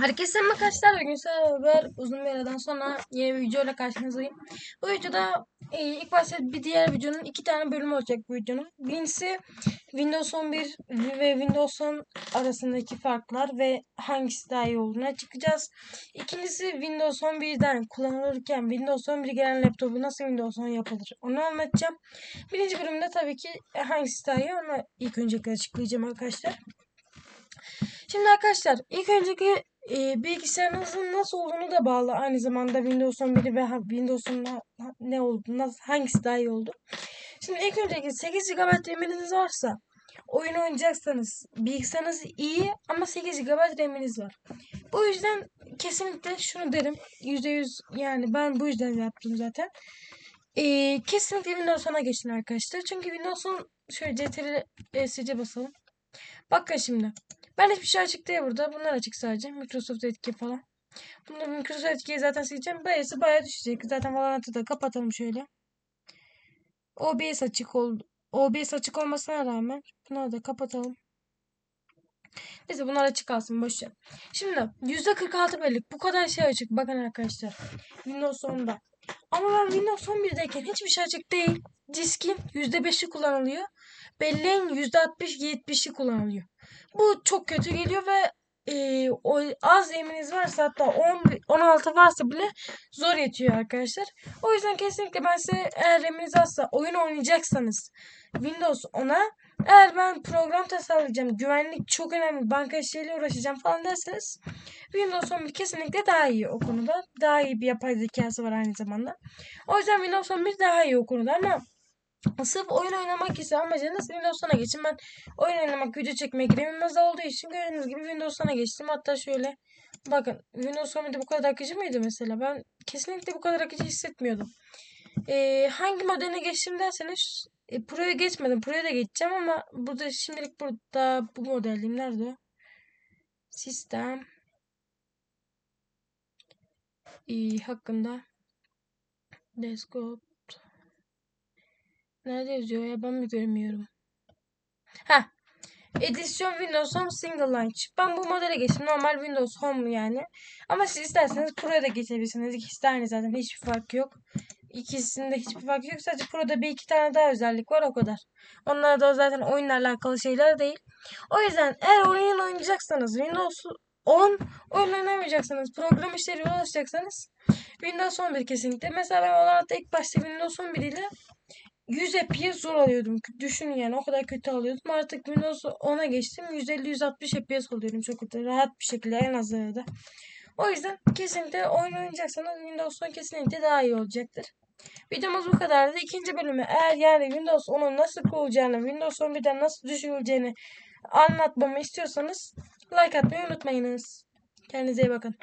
Herkese merhaba arkadaşlar. Bugün beraber uzun bir aradan sonra yeni bir videoyla karşınızdayım. Bu videoda e, ilk başta bir diğer videonun iki tane bölümü olacak bu videonun. Birincisi Windows 11 ve Windows 10 arasındaki farklar ve hangisi daha iyi olduğunu açıklayacağız. İkincisi Windows 11'den kullanılırken Windows 11 gelen laptopu nasıl Windows 10 yapılır onu anlatacağım. Birinci bölümde tabii ki hangisi daha iyi onu ilk öncelikle açıklayacağım arkadaşlar. Şimdi arkadaşlar ilk önceki e, bilgisayarınızın nasıl olduğunu da bağlı. Aynı zamanda Windows 11 ve Windows'un ne oldu, nasıl, hangisi daha iyi oldu. Şimdi ilk önceki 8 GB RAM'iniz varsa oyun oynayacaksanız bilgisayarınız iyi ama 8 GB RAM'iniz var. Bu yüzden kesinlikle şunu derim. %100 yani ben bu yüzden yaptım zaten. Ee, kesinlikle Windows 10'a geçin arkadaşlar. Çünkü Windows 10 şöyle CTRL ESC basalım. Bakın şimdi. Ben hiçbir şey açık değil burada. Bunlar açık sadece. Microsoft etki falan. Bunu Microsoft etkiyi zaten sileceğim. Bayısı bayağı düşecek. Zaten Valorant'ı da kapatalım şöyle. OBS açık oldu. OBS açık olmasına rağmen bunları da kapatalım. Neyse bunlar açık kalsın boş ver. Şimdi %46 bellik bu kadar şey açık. Bakın arkadaşlar. Windows 10'da. Ama ben Windows 11'deyken hiçbir şey açık değil. Diskin %5'i kullanılıyor. Belleğin %60-70'i kullanılıyor. Bu çok kötü geliyor ve e, o az eminiz varsa hatta 10, 16 varsa bile zor yetiyor arkadaşlar. O yüzden kesinlikle ben size eğer eminiz azsa oyun oynayacaksanız Windows 10'a eğer ben program tasarlayacağım, güvenlik çok önemli, banka işleriyle uğraşacağım falan derseniz Windows 11 kesinlikle daha iyi o konuda. Daha iyi bir yapay zekası var aynı zamanda. O yüzden Windows 11 daha iyi o konuda ama Sırf oyun oynamak ise amacınız Windows 10'a geçin. Ben oyun oynamak, video çekmek RAM'imiz olduğu için gördüğünüz gibi Windows 10'a geçtim. Hatta şöyle bakın Windows 11'de bu kadar akıcı mıydı mesela? Ben kesinlikle bu kadar akıcı hissetmiyordum. Ee, hangi modeline geçtim derseniz e, Pro'ya geçmedim. Pro'ya da geçeceğim ama burada şimdilik burada bu modelim nerede? Sistem ee, hakkında desktop Nerede yazıyor ya ben mi görmüyorum? Ha. Edisyon Windows Home Single Launch. Ben bu modele geçtim. Normal Windows Home yani. Ama siz isterseniz Pro'ya da geçebilirsiniz. İkisi de aynı zaten. Hiçbir fark yok. İkisinde hiçbir fark yok. Sadece Pro'da bir iki tane daha özellik var o kadar. Onlar da zaten oyunla alakalı şeyler değil. O yüzden eğer oyun oynayacaksanız Windows 10 oyun oynamayacaksanız program işleri ulaşacaksanız Windows 11 kesinlikle. Mesela ben Valorant'ta ilk başta Windows 11 ile 100 FPS zor alıyordum. Düşünün yani o kadar kötü alıyordum. Artık Windows 10'a geçtim. 150-160 FPS alıyorum çok kötü. Rahat bir şekilde en azları da. O yüzden kesinlikle oyun oynayacaksanız Windows 10 kesinlikle daha iyi olacaktır. Videomuz bu kadardı. İkinci bölümü eğer yani Windows 10'un nasıl kurulacağını, Windows 11'den nasıl düşürüleceğini anlatmamı istiyorsanız like atmayı unutmayınız. Kendinize iyi bakın.